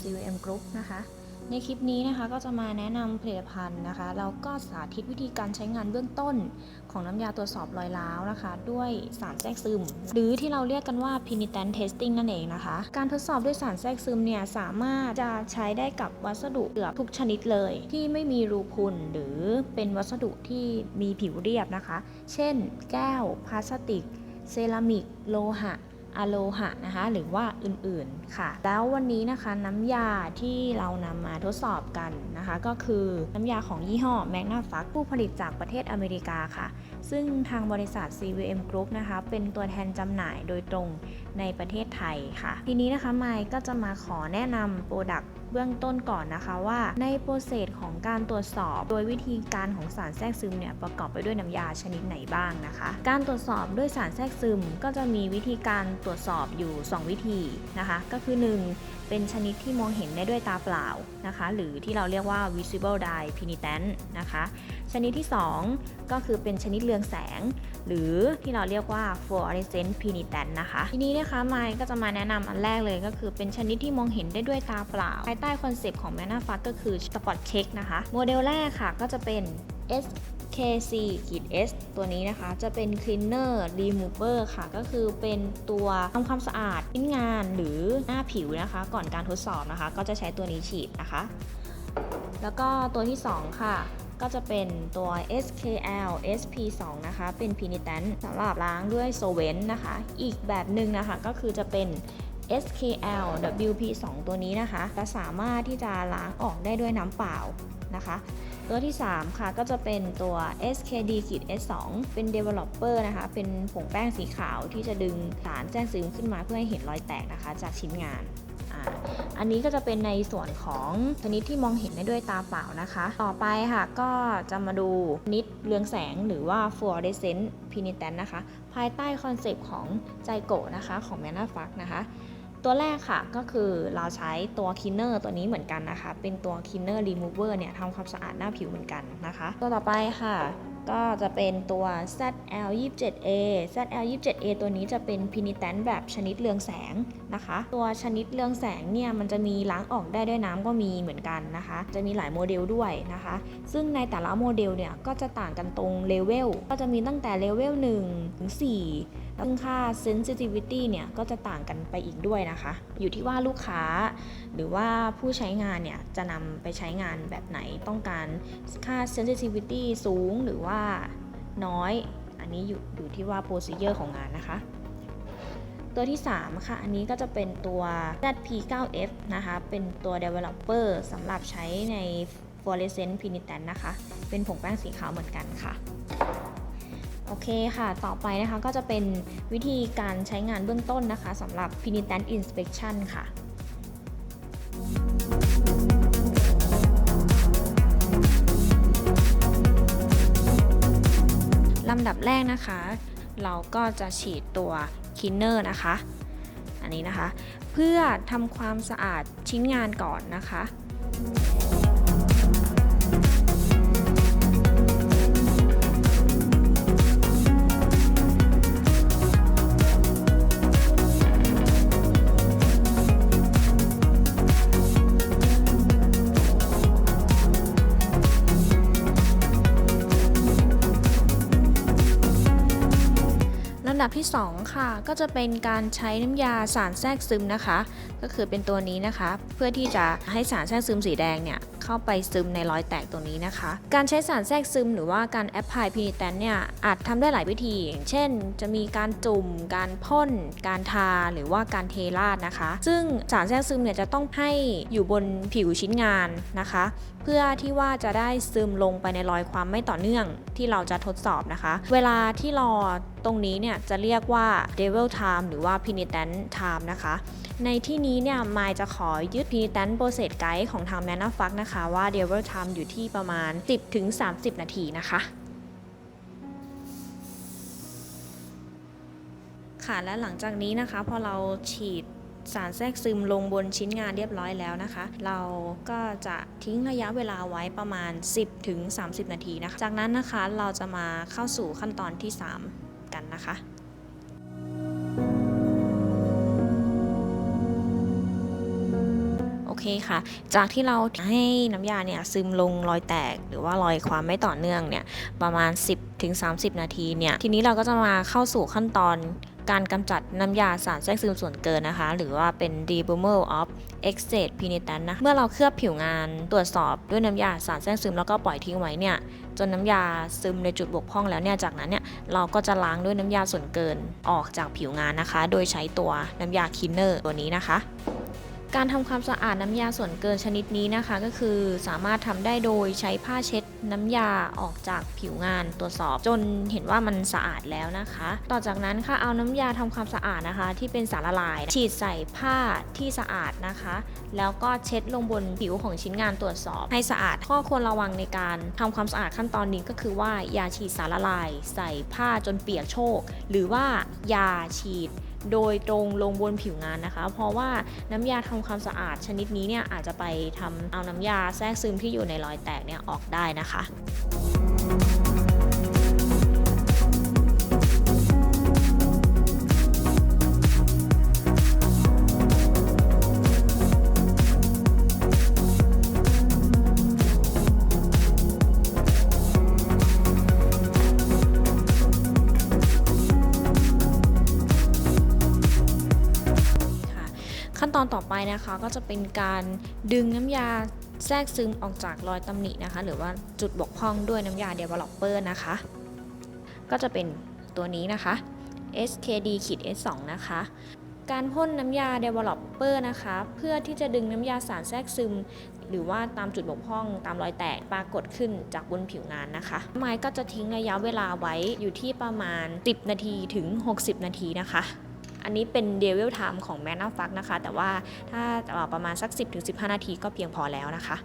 CVM Group นะคะ ในคลิปนี้นะคะก็จะมาแนะนำผลิตภัณฑ์นะคะแล้วก็สาธิตวิธีการใช้งานเบื้องต้น ของน้ำยาตรวจสอบรอยร้าวนะคะ ด้วยสารแทรกซึม หรือที่เราเรียกกันว่า penitent testing นั่นเองนะคะ การทดสอบด้วยสารแทรกซึมเนี่ยสามารถจะใช้ได้กับวัสดุเกือบทุกชนิดเลย ที่ไม่มีรูพุนหรือเป็นวัสดุที่มีผิวเรียบนะคะ เช่น แก้วพลาสติก เซรามิก โลหะ อะโลหะนะคะหรือว่าอื่นๆค่ะ แล้ววันนี้นะคะน้ำยาที่เรานำมาทดสอบกันนะคะ ก็คือน้ำยาของยี่ห้อแมกนาฟักผู้ผลิตจากประเทศอเมริกาค่ะ ซึ่งทางบริษัท CVM Group นะคะ เป็นตัวแทนจำหน่ายโดยตรงในประเทศไทยค่ะ ทีนี้นะคะไมค์ก็จะมาขอแนะนำโปรดักต์ เบื้องต้นก่อนนะคะว่าในโปรเซสของการตรวจสอบ โดยวิธีการของสารแทรกซึมเนี่ยประกอบไปด้วยน้ำยาชนิดไหนบ้างนะคะ การตรวจสอบด้วยสารแทรกซึมก็จะมีวิธีการตรวจสอบอยู่ 2 วิธีนะคะ ก็คือ 1 เป็นชนิดที่มองเห็นได้ด้วยตาเปล่านะคะ หรือที่เราเรียกว่า visible dye penitent นะคะ ชนิดที่ 2 ก็คือเป็นชนิดเรืองแสง หรือที่เราเรียกว่า fluorescent penitent นะคะ ทีนี้นะคะไมค์ก็จะมาแนะนำอันแรกเลยก็คือเป็นชนิดที่มองเห็นได้ด้วยตาเปล่า ภายใต้คอนเซปต์ของ m a n a f a ก็คือ spot check นะคะ โมเดลแรกค่ะก็จะเป็น KC-S ตัวนี้นะคะจะเป็น cleaner remover ค่ะ ก็คือเป็นตัวทำความสะอาดชิ้นงานหรือหน้าผิวนะคะ ก่อนการทดสอบนะคะ ก็จะใช้ตัวนี้ฉีดนะคะ แล้วก็ตัวที่ 2 ค่ะก็จะเป็นตัว SKL SP2 นะคะ เป็น penitent สำหรับล้างด้วยโซเวนนะคะ อีกแบบหนึ่งนะคะ ก็คือจะเป็น SKL WP2 ตัวนี้นะคะจะสามารถที่จะล้างออกได้ด้วยน้ำเปล่านะคะ ตัวที่ 3 ค่ะก็จะเป็นตัว SKD S2 เป็น developer นะคะ เป็นผงแป้งสีขาวที่จะดึงสารแจ้งซึมขึ้นมาเพื่อให้เห็นรอยแตกนะคะ จากชิ้นงานอันนี้ก็จะเป็นในส่วนของชนิดที่มองเห็นได้ด้วยตาเปล่านะคะ ต่อไปค่ะก็จะมาดูนิดเรืองแสงหรือว่า fluorescent penitent นะคะ ภายใต้คอนเซปต์ของใจโกะนะคะของ m a n a f a c นะคะ ตัวแรกค่ะก็คือเราใช้ตัวคีนเนอร์ตัวนี้เหมือนกันนะคะ เป็นตัวคีเนอร์รีมูเวอร์เนี่ยทำความสะอาดหน้าผิวเหมือนกันนะคะ ตัวต่อไปค่ะ ก็จะเป็นตัว ZL27A ZL27A ตัวนี้จะเป็นพินิแตนแบบชนิดเรืองแสง นะคะ ตัวชนิดเรืองแสงเนี่ยมันจะมีล้างออกได้ด้วยน้ำก็มีเหมือนกันนะคะ จะมีหลายโมเดลด้วยนะคะ ซึ่งในแต่ละโมเดลเนี่ยก็จะต่างกันตรงเลเวลก็จะมีตั้งแต่เลเวล1ถึง4ซึ่งค่า sensitivity เนี่ยก็จะต่างกันไปอีกด้วยนะคะ อยู่ที่ว่าลูกค้า หรือว่าผู้ใช้งานเนี่ยจะนำไปใช้งานแบบไหนต้องการค่า sensitivity สูงหรือว่าน้อย อันนี้อยู่อยู่ที่ว่า procedure ของงานนะคะ ตัวที่ 3 ค่ะ อันนี้ก็จะเป็นตัว ZP9F นะคะ เป็นตัว developer สำหรับใช้ใน fluorescent penitent นะคะ เป็นผงแป้งสีขาวเหมือนกันค่ะ โอเคค่ะ ต่อไปนะคะก็จะเป็นวิธีการใช้งานเบื้องต้นนะคะสำหรับ penitent inspection ค่ะลำดับแรกนะคะ เราก็จะฉีดตัว กินเนอร์นะคะ อันนี้นะคะ เพื่อทำความสะอาดชิ้นงานก่อนนะคะ ดับที่ 2 ค่ะ ก็จะเป็นการใช้น้ำยาสารแทรกซึมนะคะ ก็คือเป็นตัวนี้นะคะ เพื่อที่จะให้สารแทรกซึมสีแดงเนี่ย เข้าไปซึมในรอยแตกตรงนี้นะคะ การใช้สารแทรกซึมหรือว่าการแอปพลายพินิแตนเนี่ยอาจทำได้หลายวิธี อย่างเช่น จะมีการจุ่ม การพ่น การทาหรือว่าการเทราดนะคะ ซึ่งสารแทรกซึมเนี่ยจะต้องให้อยู่บนผิวชิ้นงานนะคะ เพื่อที่ว่าจะได้ซึมลงไปในรอยความไม่ต่อเนื่องที่เราจะทดสอบนะคะ เวลาที่รอตรงนี้เนี่ยจะเรียกว่า devil time หรือว่า penitent time นะคะ ในที่นี้เนี่ยมายจะขอยึด penitent process guide ของทาง m a n a f a c นะคะว่า devil time อยู่ที่ประมาณ 10-30 นาทีนะคะค่ะและหลังจากนี้นะคะพอเราฉีดสารแทรกซึมลงบนชิ้นงานเรียบร้อยแล้วนะคะ เราก็จะทิ้งระยะเวลาไว้ประมาณ 10ถึง30 นาทีนะคะ จากนั้นนะคะเราจะมาเข้าสู่ขั้นตอนที่ 3 กันนะคะ เคค่ะ จากที่เราให้น้ำยาเนี่ยซึมลงรอยแตก หรือว่ารอยความไม่ต่อเนื่องเนี่ยประมาณ 10ถึง30 นาทีเนี่ย ทีนี้เราก็จะมาเข้าสู่ขั้นตอนการกำจัดน้ำยาสารแทรกซึมส่วนเกินนะคะ หรือว่าเป็น removal of excess penitent นะ เมื่อเราเคลือบผิวงานตรวจสอบด้วยน้ำยาสารแทรกซึมแล้วก็ปล่อยทิ้งไว้เนี่ย จนน้ำยาซึมในจุดบกพร่องแล้วเนี่ย จากนั้นเนี่ย เราก็จะล้างด้วยน้ำยาส่วนเกินออกจากผิวงานนะคะ โดยใช้ตัวน้ำยาคินเนอร์ตัวนี้นะคะ การทำความสะอาดน้ำยาส่วนเกินชนิดนี้นะคะ ก็คือสามารถทำได้โดยใช้ผ้าเช็ดน้ำยาออกจากผิวงานตรวจสอบ จนเห็นว่ามันสะอาดแล้วนะคะ ต่อจากนั้นค่ะเอาน้ำยาทำความสะอาดนะคะ ที่เป็นสารละลาย ฉีดใส่ผ้าที่สะอาดนะคะ แล้วก็เช็ดลงบนผิวของชิ้นงานตรวจสอบ ให้สะอาดข้อควรระวังในการทำความสะอาดขั้นตอนนี้ก็คือว่าอย่าฉีดสารละลาย ใส่ผ้าจนเปียกโชก หรือว่าอย่าฉีด โดยตรงลงบนผิวงานนะคะ เพราะว่าน้ำยาทำความสะอาดชนิดนี้เนี่ยอาจจะไปทำเอาน้ำยาแทรกซึมที่อยู่ในรอยแตกเนี่ยออกได้นะคะค่ะ อนต่อไปนะคะก็จะเป็นการดึงน้ำยาแทรกซึมออกจากรอยตำหนินะคะ หรือว่าจุดบกพร่องด้วยน้ำยา developer นะคะ ก็จะเป็นตัวนี้นะคะ skd ขีด s 2 นะคะ การพ่นน้ำยา developer นะคะ เพื่อที่จะดึงน้ำยาสารแทรกซึม หรือว่าตามจุดบกพร่อง ตามรอยแตกปรากฏขึ้นจากบนผิวงานนะคะ ไม้ก็จะทิ้งระยะเวลาไว้อยู่ที่ประมาณ 10 นาทีถึง 60 นาทีนะคะ อันนี้เป็นเดวิลไทม์ของแมนนาฟักนะคะ แต่ว่าถ้าประมาณสัก 10-15 นาทีก็เพียงพอแล้วนะคะ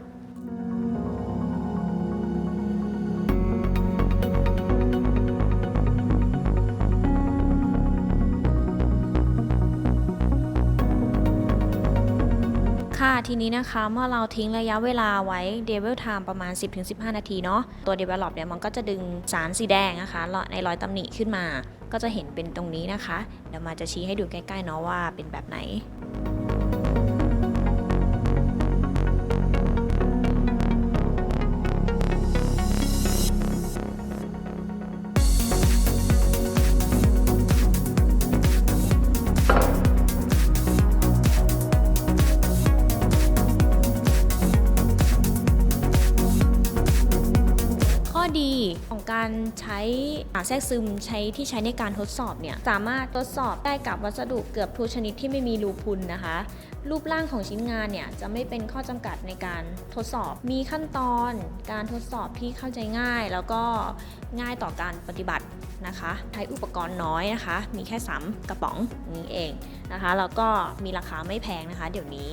ค่ะทีนี้นะคะเมื่อเราทิ้งระยะเวลาไว้ Devil Time ประมาณ 10-15 นาทีเนาะตัว Develop เนี่ยมันก็จะดึงสารสีแดงนะคะในรอยตำหนิขึ้นมา ก็จะเห็นเป็นตรงนี้นะคะ เดี๋ยวมาจะชี้ให้ดูใกล้ๆเนาะว่าเป็นแบบไหน ดีของการใช้แทรกซึมใช้ที่ใช้ในการทดสอบเนี่ยสามารถทดสอบได้กับวัสดุเกือบทุกชนิดที่ไม่มีรูพุนนะคะ รูปร่างของชิ้นงานเนี่ยจะไม่เป็นข้อจำกัดในการทดสอบ มีขั้นตอนการทดสอบที่เข้าใจง่าย แล้วก็ง่ายต่อการปฏิบัตินะคะใช้อุปกรณ์น้อยนะคะ มีแค่3กระป๋องนี้เองนะคะ แล้วก็มีราคาไม่แพงนะคะ เดี๋ยวนี้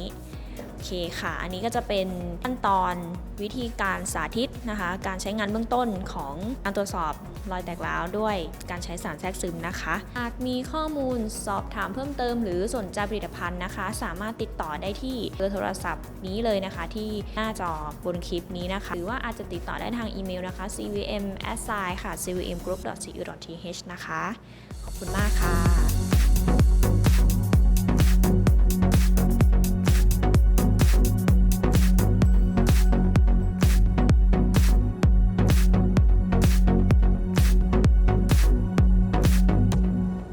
โอเคค่ะ อันนี้ก็จะเป็นขั้นตอนวิธีการสาธิตนะคะ การใช้งานเบื้องต้นของการตรวจสอบรอยแตกร้าวด้วยการใช้สารแทรกซึมนะคะ หากมีข้อมูลสอบถามเพิ่มเติมหรือสนใจผลิตภัณฑ์นะคะ สามารถติดต่อได้ที่เบอร์โทรศัพท์นี้เลยนะคะ ที่หน้าจอบนคลิปนี้นะคะ หรือว่าอาจจะติดต่อได้ทางอีเมลนะคะ cvm assign ค่ะ cvmgroup.cu.th นะคะ ขอบคุณมากค่ะ